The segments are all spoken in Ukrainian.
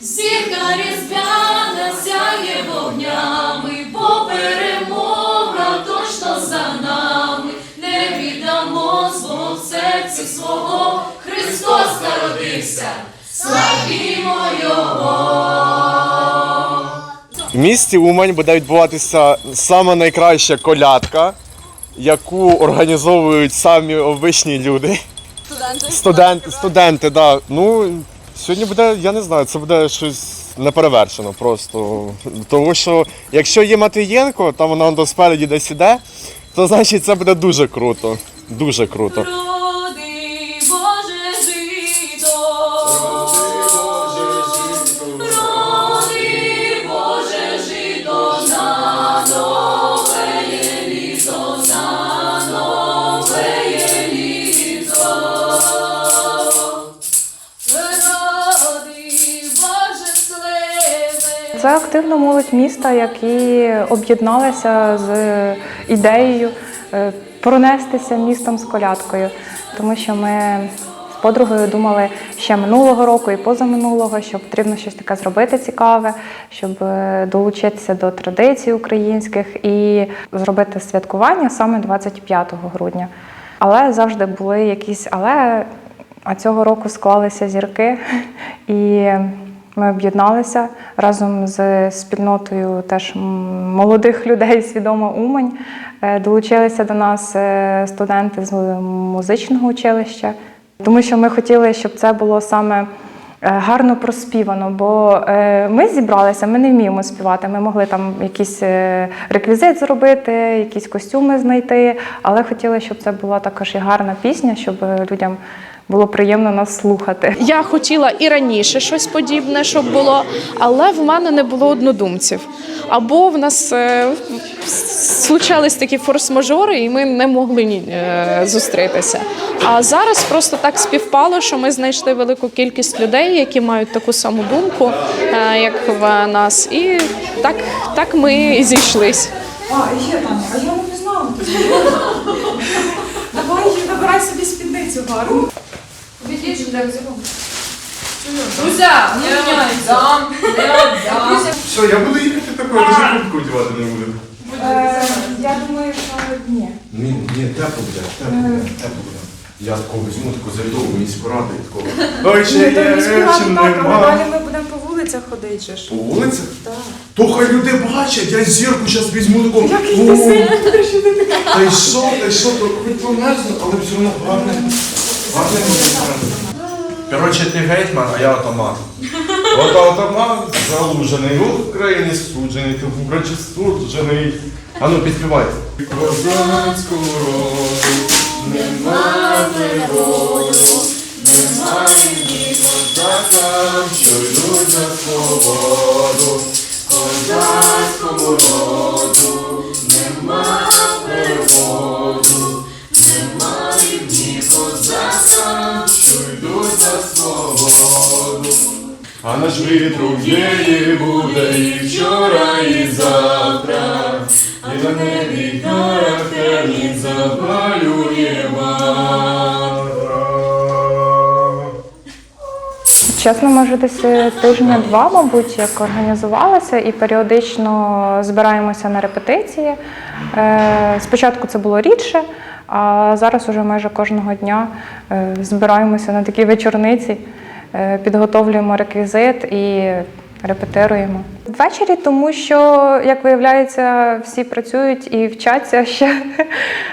Зірка різдвяна сяє вогнями, бо перемога точно за нами, не віддамо свого в серці свого, Христос народився, славімо Його. В місті Умань буде відбуватися саме найкраща колядка, яку організовують самі обичні люди. Студенти. Студенти, студенти, да. Ну, сьогодні буде, я не знаю, це буде щось неперевершено просто. Тому що якщо є Матвієнко, там вона до спереді десь іде, то значить це буде дуже круто. Дуже круто. Це активна молодь міста, які об'єдналися з ідеєю е, пронестися містом з колядкою, тому що ми з подругою думали ще минулого року і позаминулого, що потрібно щось таке зробити цікаве, щоб е, долучитися до традицій українських і зробити святкування саме 25 грудня. Але завжди були якісь але, а цього року склалися зірки і. Ми об'єдналися разом з спільнотою теж молодих людей свідома Умань. Е, Долучилися до нас е, студенти з музичного училища, тому що ми хотіли, щоб це було саме е, гарно проспівано. Бо ми зібралися, ми не вміємо співати. Ми могли там якийсь реквізит зробити, якісь костюми знайти, але хотіли, щоб це була також і гарна пісня, щоб людям було приємно нас слухати. Я хотіла і раніше щось подібне, щоб було, але в мене не було однодумців. Або в нас е, случались такі форс-мажори, і ми не могли ні- е, зустрітися. А зараз просто так співпало, що ми знайшли велику кількість людей, які мають таку саму думку, е, як в нас, і так, так ми і зійшлись. А, і ще Таня, а я не тебе. Давай, вибирай собі спідницю гарну. Друзя, не міняйся. Що, я буду їхати такою, я куртку одягати не буду. Е, я думаю, що ні. Ні, ні, тепло буде, тепло буде, тепло буде. Я такого візьму, таку зайду, міську раду і такого. Ой, ще є речі так, нема. далі ми будемо по вулицях ходити. же ж. По вулицях? То хай люди бачать, я зірку зараз візьму таку. Який О, ти сильний, що ти така. Та й що, та й що, то хоч померзну, але все одно гарне. Гарне буде. Коротше, ти гетьман, а я атаман. От атаман залужений, в Україні суджений, ти в Україні суджений. А ну, підспівайте. Козацьку роду нема природу, немає ні козакам, що йдуть за свободу. Козацькому роду нема що за свободу. А наш вітру віє буде і вчора, і завтра, і на небі характерні запалює ватра. Чесно, може, десь е, тижня-два, мабуть, як організувалася, і періодично збираємося на репетиції. Е, Спочатку це було рідше, а зараз уже майже кожного дня е, збираємося на такі вечорниці, е, підготовлюємо реквізит і репетируємо. Ввечері, тому що, як виявляється, всі працюють і вчаться ще.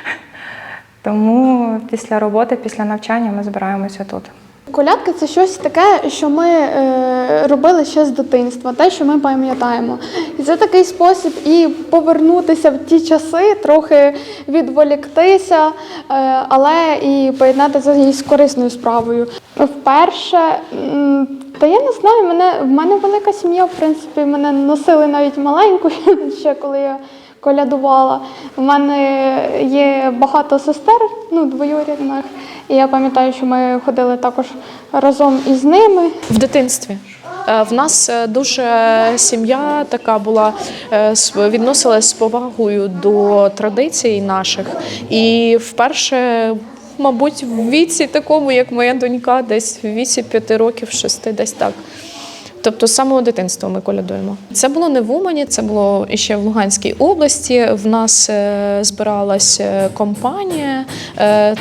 Тому після роботи, після навчання ми збираємося тут. Колядки це щось таке, що ми е, робили ще з дитинства, те, що ми пам'ятаємо. І це такий спосіб і повернутися в ті часи, трохи відволіктися, е, але і поєднати це із корисною справою. Вперше, та я не знаю, мене, в мене велика сім'я, в принципі, мене носили навіть маленьку, ще коли я колядувала. У мене є багато сестер, ну, двоюрідних. І я пам'ятаю, що ми ходили також разом із ними. В дитинстві. Е, В нас е, дуже сім'я така була, е, відносилась з повагою до традицій наших. І вперше, мабуть, в віці такому, як моя донька, десь в віці п'яти років, шести, десь так. Тобто з самого дитинства ми колядуємо. Це було не в Умані, це було ще в Луганській області. В нас е, збиралась е, компанія, е,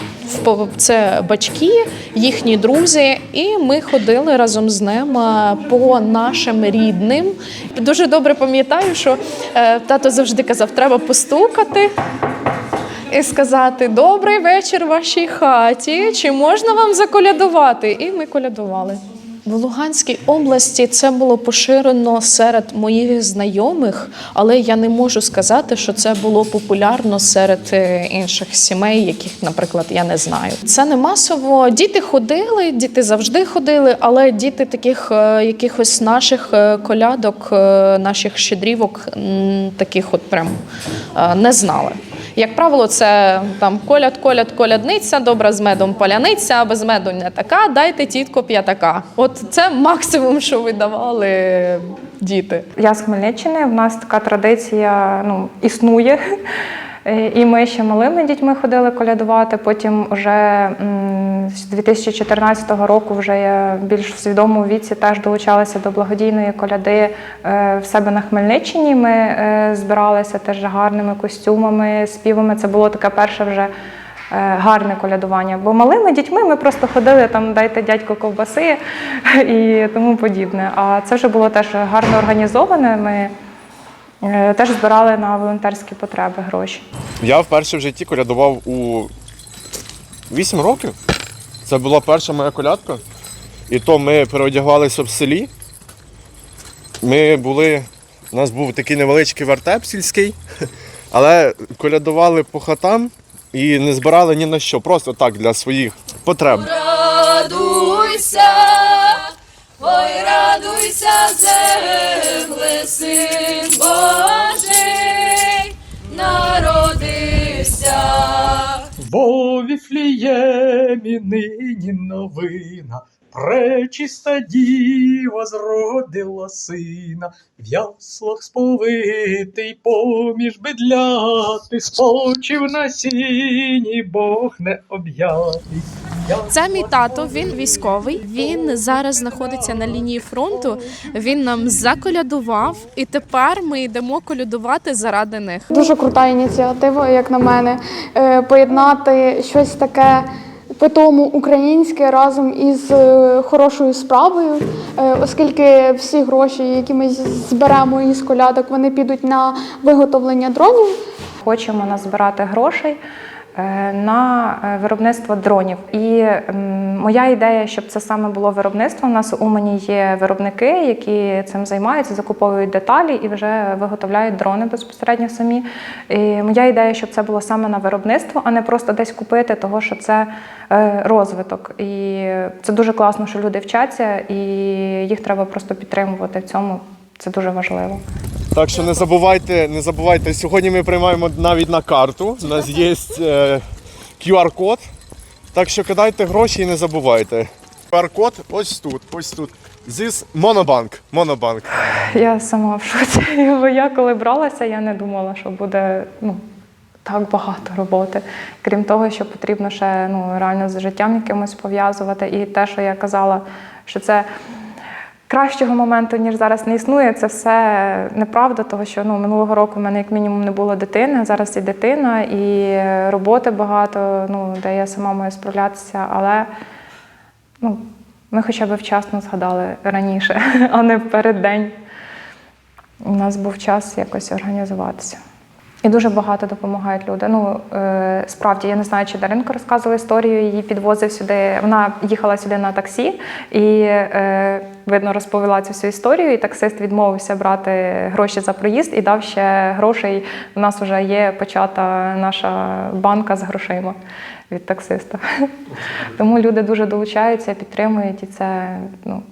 це батьки, їхні друзі, і ми ходили разом з ними по нашим рідним. Дуже добре пам'ятаю, що тато завжди казав, треба постукати. І сказати добрий вечір вашій хаті. Чи можна вам заколядувати? І ми колядували. В Луганській області це було поширено серед моїх знайомих, але я не можу сказати, що це було популярно серед е, інших сімей, яких, наприклад, я не знаю. Це не масово. Діти ходили, діти завжди ходили, але діти таких е, якихось наших е, колядок, наших щедрівок, таких от прям не знали. Як правило, це там коляд, коляд, колядниця, добра з медом паляниця, а без меду не така, дайте тітко п'ятака. От це максимум, що видавали діти. Я з Хмельниччини. В нас така традиція ну, існує. І ми ще малими дітьми ходили колядувати. Потім вже з 2014 року вже я більш в свідомому віці теж долучалася до благодійної коляди е, в себе на Хмельниччині. Ми е, збиралися теж гарними костюмами, співами. Це було таке перше вже. е, Гарне колядування, бо малими дітьми ми просто ходили там, дайте дядько ковбаси і тому подібне. А це вже було теж гарно організоване. Ми теж збирали на волонтерські потреби гроші. Я вперше в житті колядував у 8 років. Це була перша моя колядка. І то ми переодягалися в селі. Ми були. У нас був такий невеличкий вертеп сільський, але колядували по хатам і не збирали ні на що, просто так для своїх потреб. Радуйся, ой, радуйся, земле, син Божий народився. Во Віфліємі нині новина, пречиста діва зродила сина, в яслах сповитий поміж бедляти, спочив на сіні, Бог не об'ятий. Це мій тато, він військовий. Він зараз знаходиться на лінії фронту. Він нам заколядував, і тепер ми йдемо колядувати заради них. Дуже крута ініціатива, як на мене, е, поєднати щось таке питому українське разом із е, хорошою справою, е, оскільки всі гроші, які ми зберемо із колядок, вони підуть на виготовлення дронів. Хочемо назбирати грошей на е, виробництво дронів. І моя ідея, щоб це саме було виробництво. У нас у Умані є виробники, які цим займаються, закуповують деталі і вже виготовляють дрони безпосередньо самі. І моя ідея, щоб це було саме на виробництво, а не просто десь купити, того що це е, розвиток. І це дуже класно, що люди вчаться, і їх треба просто підтримувати в цьому. Це дуже важливо. Так що не забувайте, не забувайте, сьогодні ми приймаємо навіть на карту. У нас є е, QR-код. Так що кидайте гроші і не забувайте. QR-код ось тут, ось тут. Зіс Монобанк. Монобанк. Я сама в шоці. Бо я коли бралася, я не думала, що буде ну, так багато роботи. Крім того, що потрібно ще ну, реально з життям якимось пов'язувати. І те, що я казала, що це кращого моменту, ніж зараз не існує, це все неправда, тому що ну, минулого року в мене як мінімум не було дитини, зараз і дитина, і роботи багато, ну, де я сама маю справлятися, але ну, ми хоча б вчасно згадали раніше, а не в переддень. У нас був час якось організуватися. І дуже багато допомагають люди. Ну е, справді я не знаю, чи Даринко розказувала історію. Її підвозив сюди. Вона їхала сюди на таксі і е, видно розповіла цю всю історію. І таксист відмовився брати гроші за проїзд і дав ще грошей. У нас вже є почата наша банка з грошима від таксиста. Тому люди дуже долучаються, підтримують, і це ну.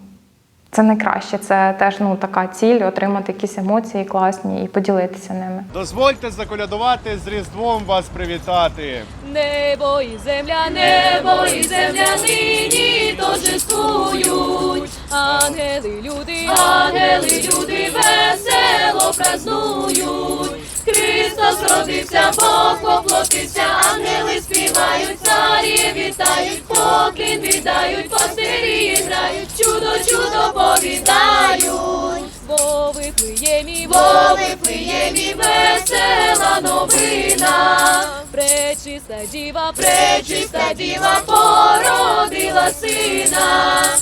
Це найкраще. Це теж ну така ціль отримати якісь емоції класні і поділитися ними. Дозвольте заколядувати з Різдвом вас привітати. Небо і земля, небо і земля нині торжествують. Ангели, люди, ангели, люди весело празнують. Христос родився, Бог поплотився, ангели співають. царі вітають, поклін віддають, пастирі грають, чудо, чудо повідають. Бо виплиємі, бо виплиємі, весела новина. Пречиста діва, пречиста діва породила сина.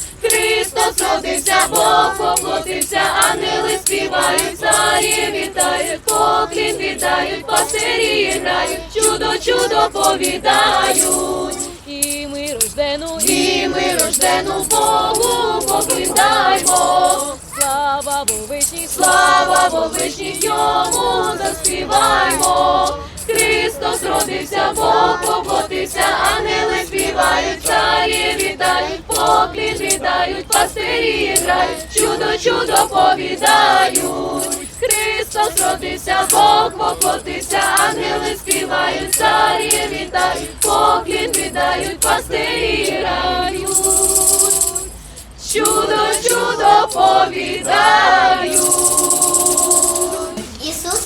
Христос Бог поплотився, ангели співають, царі вітають, поклін віддають, пастирі грають, чудо, чудо повідають. І ми рождену, і ми рождену Богу покліндаймо. Слава Вовишній, слава Вовишній, йому заспіваймо. Христос родився, Бог поплотився, ангели співають, царі вітають, поклін віддають, пастирі грають, чудо, чудо повідають. Христос родився, Бог поплотився, ангели співають, царі вітають, поклін віддають, пастирі грають. Чудо, чудо повідають.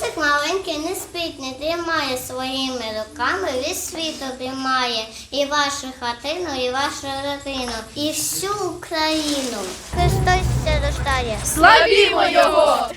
Ісусик маленький не спить, не дрімає своїми руками, весь світ обіймає і вашу хатину, і вашу родину, і всю Україну. Христос все рождає. Славімо його!